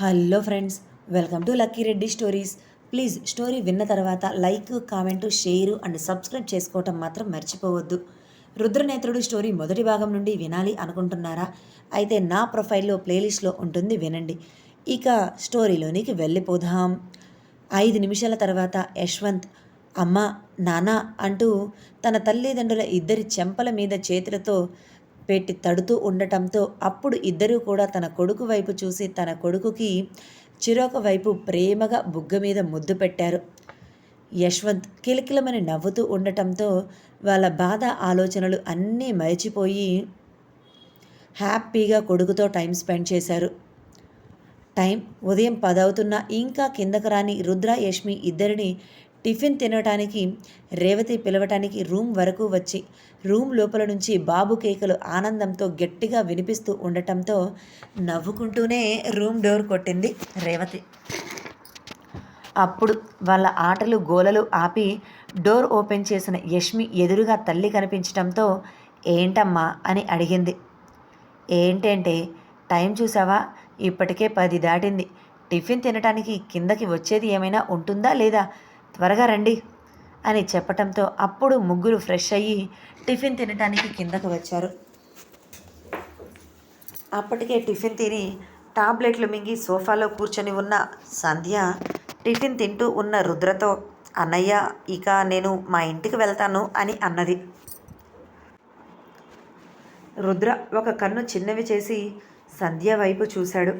Hello friends welcome to lucky Reddy stories. Please story విన్న తర్వాత like comment share and subscribe చేసుకోవటం మాత్రం మర్చిపోవద్దు. రుద్రనేత్రుడు స్టోరీ మొదటి భాగం నుండి వినాలి అనుకుంటున్నారా? అయితే నా ప్రొఫైల్లో ప్లేలిస్ట్లో ఉంటుంది వినండి. ఇక స్టోరీలోనికి వెళ్ళిపోదాం. ఐదు నిమిషాల తర్వాత యశ్వంత్ అమ్మ నానా అంటూ తన తల్లిదండ్రుల ఇద్దరి చెంపల మీద చేతులతో పెట్టి తడుతూ ఉండటంతో అప్పుడు ఇద్దరూ కూడా తన కొడుకు వైపు చూసి తన కొడుకుకి చిరొక వైపు ప్రేమగా బుగ్గ మీద ముద్దు పెట్టారు. యశ్వంత్ కిలకిలమని నవ్వుతూ ఉండటంతో వాళ్ళ బాధ ఆలోచనలు అన్నీ మరిచిపోయి హ్యాపీగా కొడుకుతో టైం స్పెండ్ చేశారు. టైం ఉదయం పదవుతున్నా ఇంకా కిందకు రాని రుద్ర యష్మి ఇద్దరిని టిఫిన్ తినటానికి రేవతి పిలవటానికి రూమ్ వరకు వచ్చి రూమ్ లోపల నుంచి బాబు కేకలు ఆనందంతో గట్టిగా వినిపిస్తూ ఉండటంతో నవ్వుకుంటూనే రూమ్ డోర్ కొట్టింది రేవతి. అప్పుడు వాళ్ళ ఆటలు గోలలు ఆపి డోర్ ఓపెన్ చేసిన యష్మి ఎదురుగా తల్లి కనిపించడంతో ఏంటమ్మా? అని అడిగింది. ఏంటంటే టైం చూసావా? ఇప్పటికే పది దాటింది. టిఫిన్ తినటానికి కిందకి వచ్చేది ఏమైనా ఉంటుందా లేదా? త్వరగా రండి అని చెప్పటంతో అప్పుడు ముగ్గురు ఫ్రెష్ అయ్యి టిఫిన్ తినటానికి కిందకు వచ్చారు. అప్పటికే టిఫిన్ తిని టాబ్లెట్లు మింగి సోఫాలో కూర్చొని ఉన్న సంధ్య టిఫిన్ తింటూ ఉన్న రుద్రతో అన్నయ్య ఇక నేను మా ఇంటికి వెళ్తాను అని అన్నది. రుద్ర ఒక కన్ను చిన్నవి చేసి సంధ్య వైపు చూశాడు.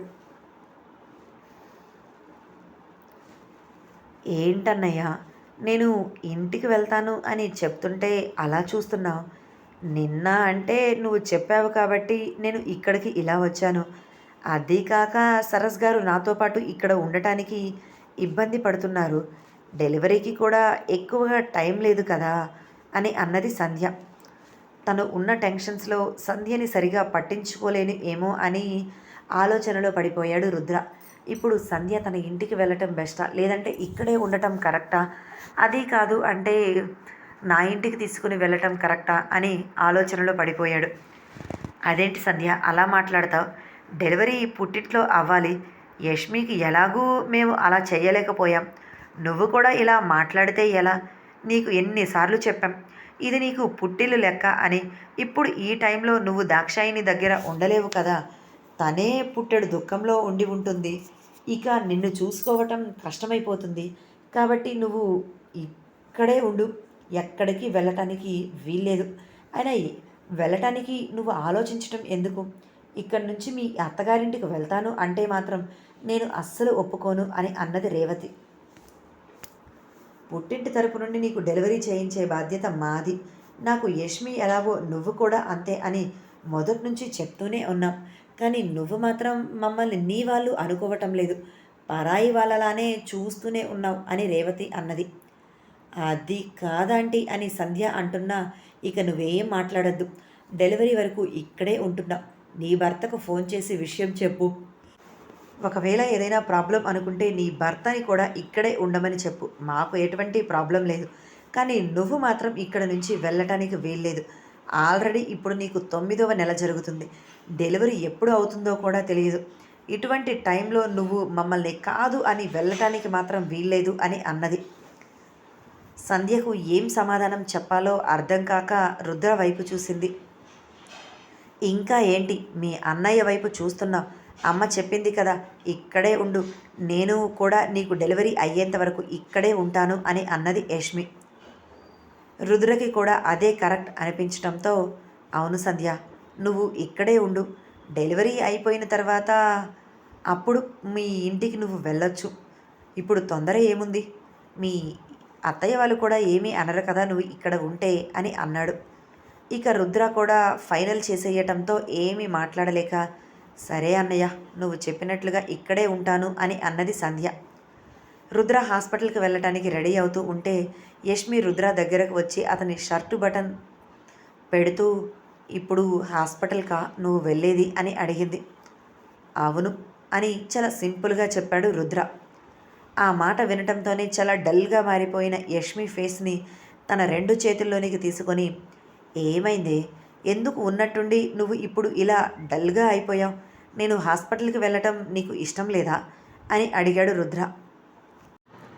ఏంటన్నయ్యా? నేను ఇంటికి వెళ్తాను అని చెప్తుంటే అలా చూస్తున్నావు నిన్న అంటే నువ్వు చెప్పావు కాబట్టి నేను ఇక్కడికి ఇలా వచ్చాను. అది కాక సరస్ గారు నాతో పాటు ఇక్కడ ఉండటానికి ఇబ్బంది పడుతున్నారు. డెలివరీకి కూడా ఎక్కువగా టైం లేదు కదా? అని అన్నది సంధ్య. తను ఉన్న టెన్షన్స్లో సంధ్యని సరిగా పట్టించుకోలేను ఏమో అని ఆలోచనలో పడిపోయాడు రుద్ర. ఇప్పుడు సంధ్య తన ఇంటికి వెళ్ళటం బెస్టా? లేదంటే ఇక్కడే ఉండటం కరెక్టా? అది కాదు అంటే నా ఇంటికి తీసుకుని వెళ్ళటం కరెక్టా? అని ఆలోచనలో పడిపోయాడు. అదేంటి సంధ్య అలా మాట్లాడతావు? డెలివరీ పుట్టింట్లో అవ్వాలి. యష్మికి ఎలాగూ మేము అలా చేయలేకపోయాం నువ్వు కూడా ఇలా మాట్లాడితే ఎలా? నీకు ఎన్నిసార్లు చెప్పాం. ఇది నీకు పుట్టిల్లు లెక్క అని. ఇప్పుడు ఈ టైంలో నువ్వు దాక్షాయిని దగ్గర ఉండలేవు కదా? తనే పుట్టెడు దుఃఖంలో ఉండి ఉంటుంది. ఇక నిన్ను చూసుకోవటం కష్టమైపోతుంది. కాబట్టి నువ్వు ఇక్కడే ఉండు. ఎక్కడికి వెళ్ళటానికి వీల్లేదు. అయినా వెళ్ళటానికి నువ్వు ఆలోచించటం ఎందుకు? ఇక్కడి నుంచి మీ అత్తగారింటికి వెళ్తాను అంటే మాత్రం నేను అస్సలు ఒప్పుకోను అని అన్నది రేవతి. పుట్టింటి తరపు నుండి నీకు డెలివరీ చేయించే బాధ్యత మాది. నాకు యష్మి ఎలాగో నువ్వు కూడా అంతే అని మొదటి నుంచి చెప్తూనే ఉన్నాం. కానీ నువ్వు మాత్రం మమ్మల్ని నీ వాళ్ళు అనుకోవటం లేదు. పరాయి వాళ్ళలానే చూస్తూనే ఉన్నావు అని రేవతి అన్నది. అది కాదాంటి అని సంధ్య అంటున్నా ఇక నువ్వేం మాట్లాడద్దు. డెలివరీ వరకు ఇక్కడే ఉంటున్నావు నీ భర్తకు ఫోన్ చేసి విషయం చెప్పు. ఒకవేళ ఏదైనా ప్రాబ్లం అనుకుంటే నీ భర్తని కూడా ఇక్కడే ఉండమని చెప్పు. మాకు ఎటువంటి ప్రాబ్లం లేదు. కానీ నువ్వు మాత్రం ఇక్కడ నుంచి వెళ్ళటానికి వీల్లేదు. ఆల్రెడీ ఇప్పుడు నీకు తొమ్మిదవ నెల జరుగుతుంది. డెలివరీ ఎప్పుడు అవుతుందో కూడా తెలియదు. ఇటువంటి టైంలో నువ్వు మమ్మల్ని కాదు అని వెళ్ళటానికి మాత్రం వీల్లేదు అని అన్నది. సంధ్యకు ఏం సమాధానం చెప్పాలో అర్థం కాక రుద్ర వైపు చూసింది. ఇంకా ఏంటి? మీ అన్నయ్య వైపు చూస్తున్నావు. అమ్మ చెప్పింది కదా ఇక్కడే ఉండు. నేను కూడా నీకు డెలివరీ అయ్యేంత వరకు ఇక్కడే ఉంటాను అని అన్నది యష్మి. రుద్రకి కూడా అదే కరెక్ట్ అనిపించడంతో అవును సంధ్య నువ్వు ఇక్కడే ఉండు. డెలివరీ అయిపోయిన తర్వాత అప్పుడు మీ ఇంటికి నువ్వు వెళ్ళొచ్చు. ఇప్పుడు తొందర ఏముంది? మీ అత్తయ్య వాళ్ళు కూడా ఏమీ అనరు కదా నువ్వు ఇక్కడ ఉంటే అని అన్నాడు. ఇక రుద్ర కూడా ఫైనల్ చేసేయటంతో ఏమీ మాట్లాడలేక సరే అన్నయ్య నువ్వు చెప్పినట్లుగా ఇక్కడే ఉంటాను అని అన్నది సంధ్య. రుద్ర హాస్పిటల్కి వెళ్ళటానికి రెడీ అవుతూ ఉంటే యష్మి రుద్ర దగ్గరకు వచ్చి అతని షర్టు బటన్ పెడుతూ ఇప్పుడు హాస్పిటల్కా? నువ్వు వెళ్ళేది? అని అడిగింది. అవును అని చాలా సింపుల్గా చెప్పాడు రుద్ర. ఆ మాట వినటంతోనే చాలా డల్గా మారిపోయిన యష్మి ఫేస్ని తన రెండు చేతుల్లోనికి తీసుకొని ఏమైంది? ఎందుకు ఉన్నట్టుండి నువ్వు ఇప్పుడు ఇలా డల్గా అయిపోయావు? నేను హాస్పిటల్కి వెళ్ళటం నీకు ఇష్టం లేదా? అని అడిగాడు రుద్ర.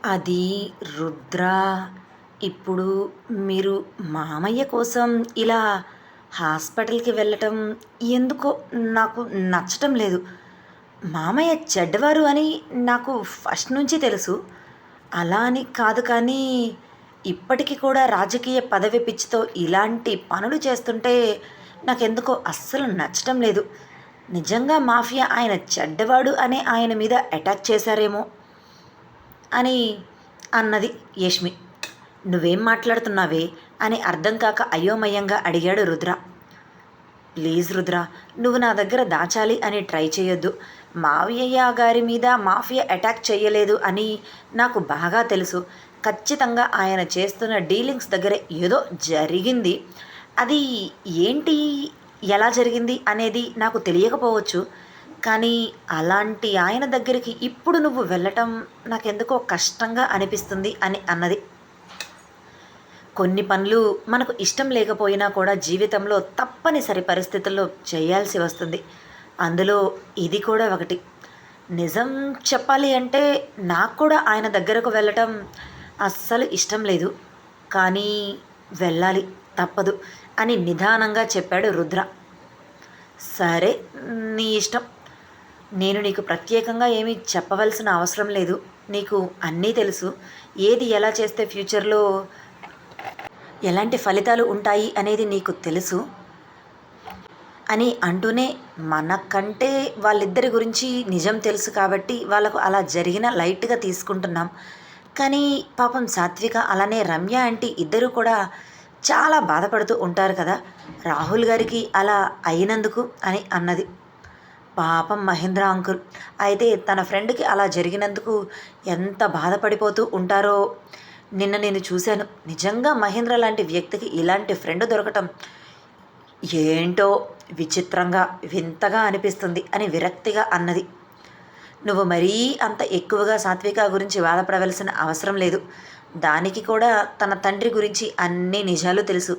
అది రుద్ర ఇప్పుడు మీరు మామయ్య కోసం ఇలా హాస్పిటల్కి వెళ్ళటం ఎందుకో నాకు నచ్చటం లేదు. మామయ్య చెడ్డవారు అని నాకు ఫస్ట్ నుంచి తెలుసు. అలా అని కాదు కానీ ఇప్పటికీ కూడా రాజకీయ పదవి పిచ్చితో ఇలాంటి పనులు చేస్తుంటే నాకెందుకో అస్సలు నచ్చటం లేదు. నిజంగా మాఫియా ఆయన చెడ్డవాడు అనే ఆయన మీద అటాక్ చేశారేమో అని అన్నది యష్మి. నువ్వేం మాట్లాడుతున్నావే? అని అర్థం కాక అయోమయంగా అడిగాడు రుద్ర. ప్లీజ్ రుద్ర నువ్వు నా దగ్గర దాచాలి అని ట్రై చేయొద్దు. మావయ్య గారి మీద మాఫియా అటాక్ చేయలేదు అని నాకు బాగా తెలుసు. ఖచ్చితంగా ఆయన చేస్తున్న డీలింగ్స్ దగ్గర ఏదో జరిగింది. అది ఏంటి ఎలా జరిగింది అనేది నాకు తెలియకపోవచ్చు. కానీ అలాంటి ఆయన దగ్గరికి ఇప్పుడు నువ్వు వెళ్ళటం నాకెందుకో కష్టంగా అనిపిస్తుంది అని అన్నది. కొన్ని పనులు మనకు ఇష్టం లేకపోయినా కూడా జీవితంలో తప్పనిసరి పరిస్థితుల్లో చేయాల్సి వస్తుంది. అందులో ఇది కూడా ఒకటి. నిజం చెప్పాలి అంటే నాకు కూడా ఆయన దగ్గరకు వెళ్ళటం అస్సలు ఇష్టం లేదు. కానీ వెళ్ళాలి తప్పదు అని నిదానంగా చెప్పాడు రుద్ర. సరే నీ ఇష్టం. నేను నీకు ప్రత్యేకంగా ఏమీ చెప్పవలసిన అవసరం లేదు. నీకు అన్నీ తెలుసు. ఏది ఎలా చేస్తే ఫ్యూచర్లో ఎలాంటి ఫలితాలు ఉంటాయి అనేది నీకు తెలుసు? అని అంటూనే మనకంటే వాళ్ళిద్దరి గురించి నిజం తెలుసు కాబట్టి వాళ్ళకు అలా జరిగిన లైట్గా తీసుకుంటున్నాం. కానీ పాపం సాత్విక అలానే రమ్య అంటే ఇద్దరు కూడా చాలా బాధపడుతూ ఉంటారు కదా. రాహుల్ గారికి అలా అయినందుకు అని అన్నది. పాపం మహేంద్ర అంకుల్. అయితే తన ఫ్రెండ్కి అలా జరిగినందుకు ఎంత బాధపడిపోతూ ఉంటారో నిన్న నేను చూశాను. నిజంగా మహేంద్ర లాంటి వ్యక్తికి ఇలాంటి ఫ్రెండ్ దొరకటం ఏంటో విచిత్రంగా వింతగా అనిపిస్తుంది అని విరక్తిగా అన్నది. నువ్వు మరీ అంత ఎక్కువగా సాత్విక గురించి బాధపడవలసిన అవసరం లేదు. దానికి కూడా తన తండ్రి గురించి అన్ని నిజాలు తెలుసు.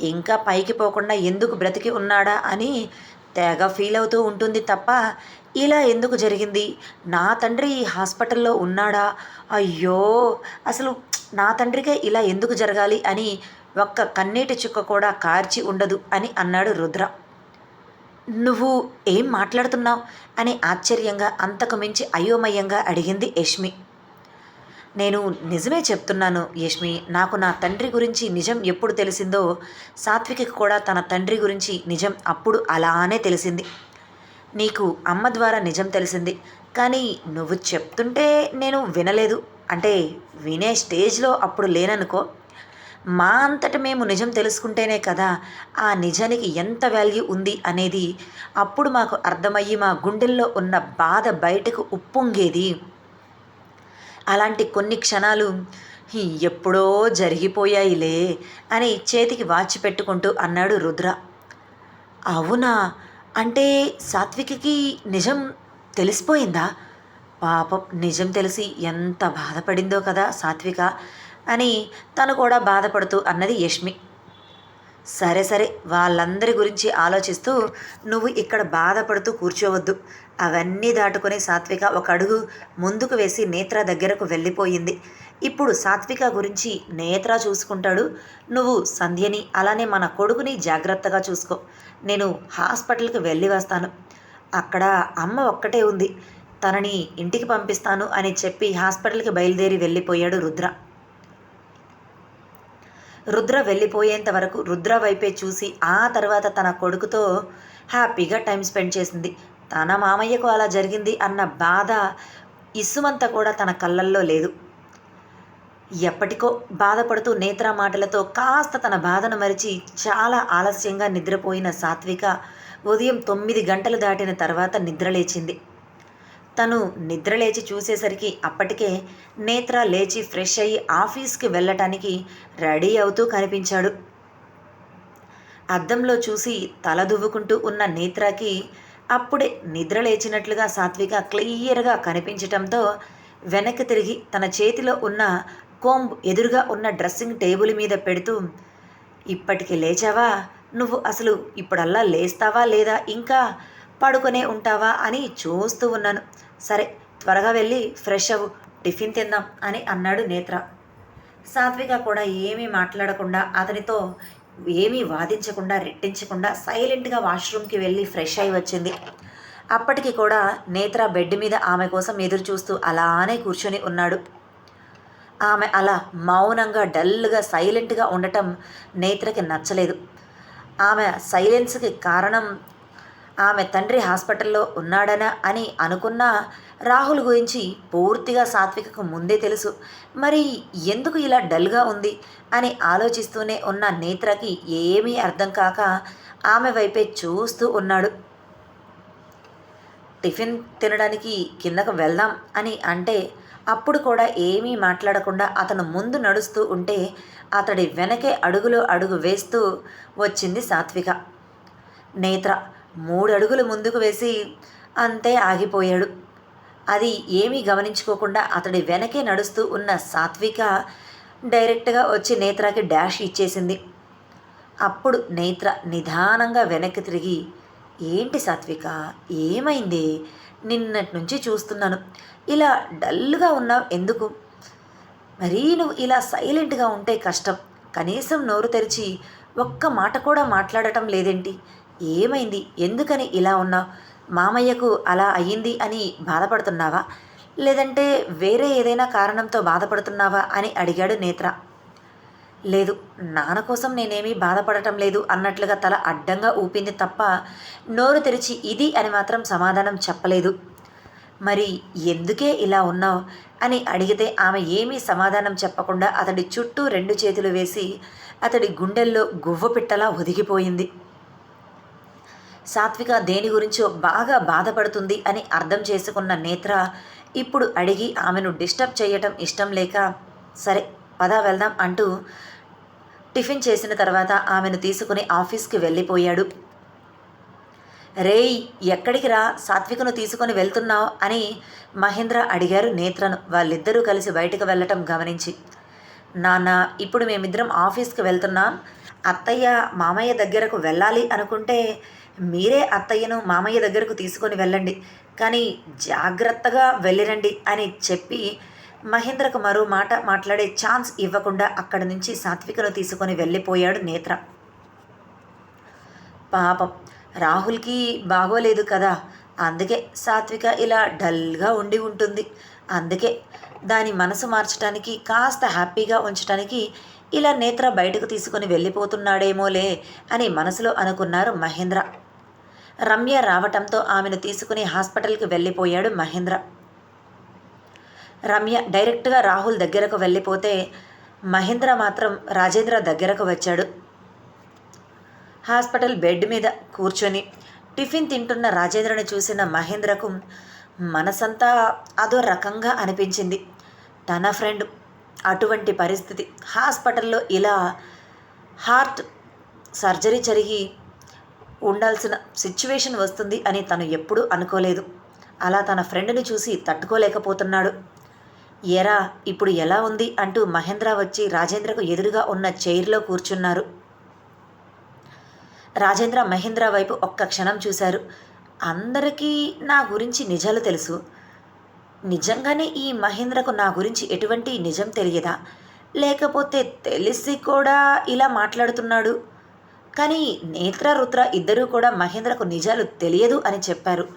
ఇంకా పైకి పోకుండా ఎందుకు బ్రతికి ఉన్నాడా అని తెగ ఫీల్ అవుతూ ఉంటుంది తప్ప ఇలా ఎందుకు జరిగింది? నా తండ్రి హాస్పిటల్లో ఉన్నాడా? అయ్యో! అసలు నా తండ్రికే ఇలా ఎందుకు జరగాలి అని ఒక్క కన్నీటి చుక్క కూడా కార్చి ఉండదు అని అన్నాడు రుద్ర. నువ్వు ఏం మాట్లాడుతున్నావు? అని ఆశ్చర్యంగా అంతకు మించి అయోమయంగా అడిగింది యష్మి. నేను నిజమే చెప్తున్నాను యష్మి. నాకు నా తండ్రి గురించి నిజం ఎప్పుడు తెలిసిందో సాత్వికి కూడా తన తండ్రి గురించి నిజం అప్పుడు అలానే తెలిసింది. నీకు అమ్మ ద్వారా నిజం తెలిసింది. కానీ నువ్వు చెప్తుంటే నేను వినలేదు. అంటే వినే స్టేజ్లో అప్పుడు లేననుకో. మా అంతట మేము నిజం తెలుసుకుంటేనే కదా ఆ నిజానికి ఎంత వాల్యూ ఉంది అనేది అప్పుడు మాకు అర్థమయ్యి మా గుండెల్లో ఉన్న బాధ బయటకు ఉప్పొంగేది. అలాంటి కొన్ని క్షణాలు ఎప్పుడో జరిగిపోయాయిలే అని చేతికి వాచి పెట్టుకుంటూ అన్నాడు రుద్ర. అవునా? అంటే సాత్వికకి నిజం తెలిసిపోయిందా? పాపం నిజం తెలిసి ఎంత బాధపడిందో కదా సాత్విక అని తను కూడా బాధపడుతూ అన్నది యష్మి. సరే సరే వాళ్ళందరి గురించి ఆలోచిస్తూ నువ్వు ఇక్కడ బాధపడుతూ కూర్చోవద్దు. అవన్నీ దాటుకుని సాత్విక ఒక అడుగు ముందుకు వేసి నేత్ర దగ్గరకు వెళ్ళిపోయింది. ఇప్పుడు సాత్విక గురించి నేత్ర చూసుకుంటాడు. నువ్వు సంధ్యని అలానే మన కొడుకుని జాగ్రత్తగా చూసుకో. నేను హాస్పిటల్కి వెళ్ళి వస్తాను. అక్కడ అమ్మ ఒక్కటే ఉంది. తనని ఇంటికి పంపిస్తాను అని చెప్పి హాస్పిటల్కి బయలుదేరి వెళ్ళిపోయాడు రుద్ర. రుద్ర వెళ్ళిపోయేంత వరకు రుద్ర వైపే చూసి ఆ తర్వాత తన కొడుకుతో హ్యాపీగా టైం స్పెండ్ చేసింది. తన మామయ్యకు అలా జరిగింది అన్న బాధ ఇసుమంత కూడా తన కళ్ళల్లో లేదు. ఎప్పటికో బాధపడుతూ నేత్ర మాటలతో కాస్త తన బాధను మరిచి చాలా ఆలస్యంగా నిద్రపోయిన సాత్విక ఉదయం తొమ్మిది గంటలు దాటిన తర్వాత నిద్రలేచింది. తను నిద్రలేచి చూసేసరికి అప్పటికే నేత్ర లేచి ఫ్రెష్ అయ్యి ఆఫీస్కి వెళ్ళటానికి రెడీ అవుతూ కనిపించాడు. అద్దంలో చూసి తల దువ్వుకుంటూ ఉన్న నేత్రకి అప్పుడే నిద్ర లేచినట్లుగా సాత్విక క్లియర్గా కనిపించటంతో వెనక్కి తిరిగి తన చేతిలో ఉన్న కోంబ్ ఎదురుగా ఉన్న డ్రెస్సింగ్ టేబుల్ మీద పెడుతూ ఇప్పటికి లేచావా? నువ్వు అసలు ఇప్పుడల్లా లేస్తావా లేదా? ఇంకా పడుకునే ఉంటావా? అని చూస్తూ ఉన్నాను. సరే త్వరగా వెళ్ళి ఫ్రెష్ అవ్వు టిఫిన్ తిందాం అని అన్నాడు నేత్ర. సాత్విక కూడా ఏమీ మాట్లాడకుండా అతనితో ఏమీ వాదించకుండా రెట్టించకుండా సైలెంట్గా వాష్రూమ్కి వెళ్ళి ఫ్రెష్ అయి వచ్చింది. అప్పటికి కూడా నేత్ర బెడ్ మీద ఆమె కోసం ఎదురు చూస్తూ అలానే కూర్చొని ఉన్నాడు. ఆమె అలా మౌనంగా డల్గా సైలెంట్గా ఉండటం నేత్రకి నచ్చలేదు. ఆమె సైలెన్స్కి కారణం ఆమె తండ్రి హాస్పిటల్లో ఉన్నాడనా అని అనుకున్న రాహుల్ గురించి పూర్తిగా సాత్వికకు ముందే తెలుసు. మరి ఎందుకు ఇలా డల్గా ఉంది? అని ఆలోచిస్తూనే ఉన్న నేత్రకి ఏమీ అర్థం కాక ఆమె వైపే చూస్తూ ఉన్నాడు. టిఫిన్ తినడానికి కిందకు వెళ్దాం అని అంటే అప్పుడు కూడా ఏమీ మాట్లాడకుండా అతను ముందు నడుస్తూ ఉంటే అతడి వెనకే అడుగులో అడుగు వేస్తూ వచ్చింది సాత్విక. నేత్ర మూడు అడుగులు ముందుకు వేసి అంతే ఆగిపోయాడు. అది ఏమీ గమనించుకోకుండా అతడి వెనకే నడుస్తూ ఉన్న సాత్విక డైరెక్ట్గా వచ్చి నేత్రాకి డాష్ ఇచ్చేసింది. అప్పుడు నేత్ర నిదానంగా వెనక్కి తిరిగి ఏంటి సాత్విక ఏమైంది? నిన్నటి నుంచి చూస్తున్నాను. ఇలా డల్గా ఉన్నావు ఎందుకు? మరీ నువ్వు ఇలా సైలెంట్గా ఉంటే కష్టం. కనీసం నోరు తెరిచి ఒక్క మాట కూడా మాట్లాడటం లేదేంటి? ఏమైంది? ఎందుకని ఇలా ఉన్నావు? మామయ్యకు అలా అయ్యింది అని బాధపడుతున్నావా? లేదంటే వేరే ఏదైనా కారణంతో బాధపడుతున్నావా అని అడిగాడు నేత్ర. లేదు నాన్న కోసం నేనేమీ బాధపడటం లేదు అన్నట్లుగా తల అడ్డంగా ఊపింది తప్ప నోరు తెరిచి ఇది అని మాత్రం సమాధానం చెప్పలేదు. మరి ఎందుకే ఇలా ఉన్నావు? అని అడిగితే ఆమె ఏమీ సమాధానం చెప్పకుండా అతడి చుట్టూ రెండు చేతులు వేసి అతడి గుండెల్లో గువ్వ పిట్టలా ఒదిగిపోయింది. సాత్విక దేని గురించో బాగా బాధపడుతుంది అని అర్థం చేసుకున్న నేత్ర ఇప్పుడు అడిగి ఆమెను డిస్టర్బ్ చేయటం ఇష్టం లేక సరే పదా వెళ్దాం అంటూ టిఫిన్ చేసిన తర్వాత ఆమెను తీసుకుని ఆఫీస్కి వెళ్ళిపోయాడు. రేయ్ ఎక్కడికి రా? సాత్వికను తీసుకొని వెళ్తున్నావు అని మహేంద్ర అడిగారు నేత్రను. వాళ్ళిద్దరూ కలిసి బయటకు వెళ్ళటం గమనించి నాన్న ఇప్పుడు మేమిద్దరం ఆఫీస్కి వెళ్తున్నాం. అత్తయ్య మామయ్య దగ్గరకు వెళ్ళాలి అనుకుంటే మీరే అత్తయ్యను మామయ్య దగ్గరకు తీసుకొని వెళ్ళండి. కానీ జాగ్రత్తగా వెళ్ళిరండి అని చెప్పి మహేంద్రకు మరో మాట మాట్లాడే ఛాన్స్ ఇవ్వకుండా అక్కడి నుంచి సాత్వికను తీసుకొని వెళ్ళిపోయాడు నేత్ర. పాపం రాహుల్కి బాగోలేదు కదా. అందుకే సాత్విక ఇలా డల్గా ఉండి ఉంటుంది. అందుకే దాని మనసు మార్చడానికి కాస్త హ్యాపీగా ఉంచడానికి ఇలా నేత్ర బయటకు తీసుకొని వెళ్ళిపోతున్నాడేమోలే అని మనసులో అనుకున్నారు మహేంద్ర. రమ్య రావటంతో ఆమెను తీసుకుని హాస్పిటల్కి వెళ్ళిపోయాడు మహేంద్ర. రమ్య డైరెక్ట్గా రాహుల్ దగ్గరకు వెళ్ళిపోతే మహేంద్ర మాత్రం రాజేంద్ర దగ్గరకు వచ్చాడు. హాస్పిటల్ బెడ్ మీద కూర్చొని టిఫిన్ తింటున్న రాజేంద్రను చూసిన మహేంద్రకు మనసంతా అదో రకంగా అనిపించింది. తన ఫ్రెండ్ అటువంటి పరిస్థితి. హాస్పిటల్లో ఇలా హార్ట్ సర్జరీ జరిగి ఉండాల్సిన సిచ్యువేషన్ వస్తుంది అని తను ఎప్పుడూ అనుకోలేదు. అలా తన ఫ్రెండ్ని చూసి తట్టుకోలేకపోతున్నాడు. ఎరా ఇప్పుడు ఎలా ఉంది? అంటూ మహేంద్ర వచ్చి రాజేంద్రకు ఎదురుగా ఉన్న చైర్లో కూర్చున్నారు. రాజేంద్ర మహేంద్ర వైపు ఒక్క క్షణం చూశారు. అందరికీ నా గురించి నిజాలు తెలుసు. నిజంగానే ఈ మహేంద్రకు నా గురించి ఎటువంటి నిజం తెలియదా? లేకపోతే తెలిసి కూడా ఇలా మాట్లాడుతున్నాడు? కానీ నేత్ర రుద్ర ఇద్దరూ కూడా మహేంద్రకు నిజాలు తెలియదు అని చెప్పారు.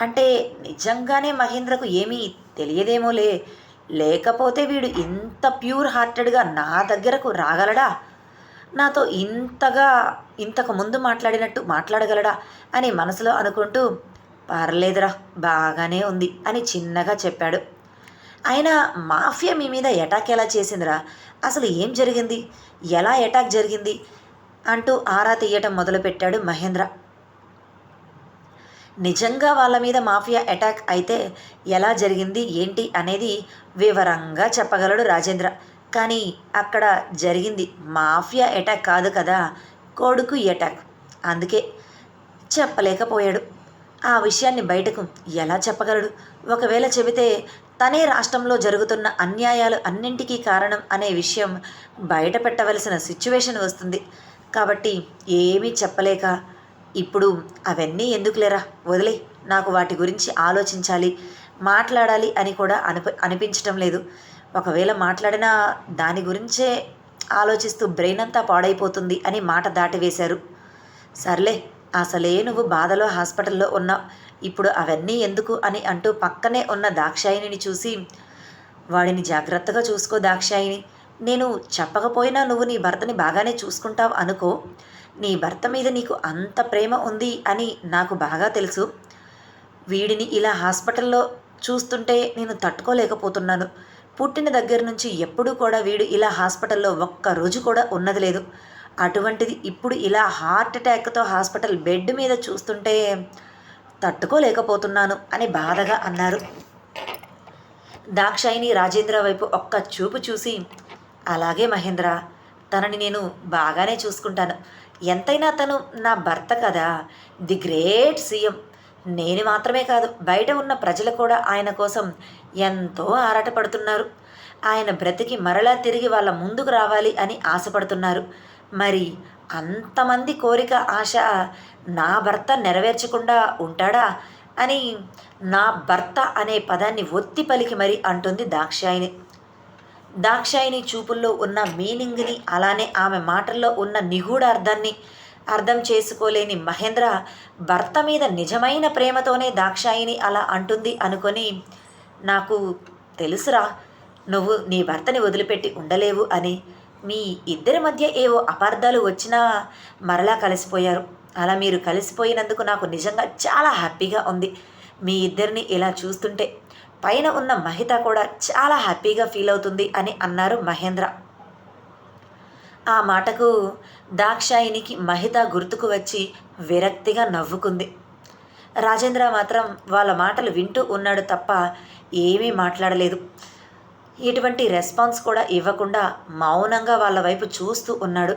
అంటే నిజంగానే మహేంద్రకు ఏమీ తెలియదేమోలే. లేకపోతే వీడు ఇంత ప్యూర్ హార్టెడ్గా నా దగ్గరకు రాగలడా? నాతో ఇంతగా ఇంతకు ముందు మాట్లాడినట్టు మాట్లాడగలడా? అని మనసులో అనుకుంటూ పర్లేదురా బాగానే ఉంది అని చిన్నగా చెప్పాడు. అయినా మాఫియా మీ మీద అటాక్ ఎలా చేసిందిరా? అసలు ఏం జరిగింది? ఎలా అటాక్ జరిగింది? అంటూ ఆరా తీయటం మొదలుపెట్టాడు మహేంద్ర. నిజంగా వాళ్ళ మీద మాఫియా అటాక్ అయితే ఎలా జరిగింది ఏంటి అనేది వివరంగా చెప్పగలడు రాజేంద్ర. కానీ అక్కడ జరిగింది మాఫియా అటాక్ కాదు కదా కొడుకు అటాక్. అందుకే చెప్పలేకపోయాడు. ఆ విషయాన్ని బయటకు ఎలా చెప్పగలడు? ఒకవేళ చెబితే తనే రాష్ట్రంలో జరుగుతున్న అన్యాయాలు అన్నింటికీ కారణం అనే విషయం బయట పెట్టవలసిన సిచ్యువేషన్ వస్తుంది. కాబట్టి ఏమీ చెప్పలేక ఇప్పుడు అవన్నీ ఎందుకులేరా? వదిలే నాకు వాటి గురించి ఆలోచించాలి మాట్లాడాలి అని కూడా అనిప అనిపించటం లేదు. ఒకవేళ మాట్లాడినా దాని గురించే ఆలోచిస్తూ బ్రెయిన్ అంతా పాడైపోతుంది అని మాట దాటివేశారు సర్లే అసలే నువ్వు బాధలో హాస్పిటల్లో ఉన్నావు ఇప్పుడు అవన్నీ ఎందుకు అని అంటూ పక్కనే ఉన్న దాక్షాయిని చూసి వాడిని జాగ్రత్తగా చూసుకో దాక్షాయిని. నేను చెప్పకపోయినా నువ్వు నీ భర్తని బాగానే చూసుకుంటావు అనుకో. నీ భర్త మీద నీకు అంత ప్రేమ ఉంది అని నాకు బాగా తెలుసు. వీడిని ఇలా హాస్పిటల్లో చూస్తుంటే నేను తట్టుకోలేకపోతున్నాను. పుట్టిన దగ్గర నుంచి ఎప్పుడూ కూడా వీడు ఇలా హాస్పిటల్లో ఒక్క రోజు కూడా ఉన్నది లేదు. అటువంటిది ఇప్పుడు ఇలా హార్ట్ అటాక్తో హాస్పిటల్ బెడ్ మీద చూస్తుంటే తట్టుకోలేకపోతున్నాను అని బాధగా అన్నారు. దాక్షాయిని రాజేంద్ర వైపు ఒక్క చూపు చూసి అలాగే మహేంద్ర తనని నేను బాగానే చూసుకుంటాను. ఎంతైనా తను నా భర్త కదా. The great CM. నేను మాత్రమే కాదు బయట ఉన్న ప్రజలు కూడా ఆయన కోసం ఎంతో ఆరాటపడుతున్నారు. ఆయన బ్రతికి మరలా తిరిగి వాళ్ళ ముందుకు రావాలి అని ఆశపడుతున్నారు. మరి అంతమంది కోరిక ఆశ నా భర్త నెరవేర్చకుండా ఉంటాడా అని నా భర్త అనే పదాన్ని ఒత్తి పలికి మరి అంటుంది దాక్షాయిని దాక్షాయిని చూపుల్లో ఉన్న మీనింగ్ని అలానే ఆమె మాటల్లో ఉన్న నిగూఢ అర్థాన్ని అర్థం చేసుకోలేని మహేంద్ర భర్త మీద నిజమైన ప్రేమతోనే దాక్షాయిని అలా అంటుంది అనుకొని నాకు తెలుసురా నువ్వు నీ భర్తని వదిలిపెట్టి ఉండలేవు అని. మీ ఇద్దరి మధ్య ఏవో అపార్థాలు వచ్చినా మరలా కలిసిపోయారు. అలా మీరు కలిసిపోయినందుకు నాకు నిజంగా చాలా హ్యాపీగా ఉంది. మీ ఇద్దరిని ఇలా చూస్తుంటే పైన ఉన్న మహిత కూడా చాలా హ్యాపీగా ఫీల్ అవుతుంది అని అన్నారు మహేంద్ర. ఆ మాటకు దాక్షాయినికి మహిత గుర్తుకు వచ్చి విరక్తిగా నవ్వుకుంది. రాజేంద్ర మాత్రం వాళ్ళ మాటలు వింటూ ఉన్నాడు తప్ప ఏమీ మాట్లాడలేదు. ఎటువంటి రెస్పాన్స్ కూడా ఇవ్వకుండా మౌనంగా వాళ్ళ వైపు చూస్తూ ఉన్నాడు.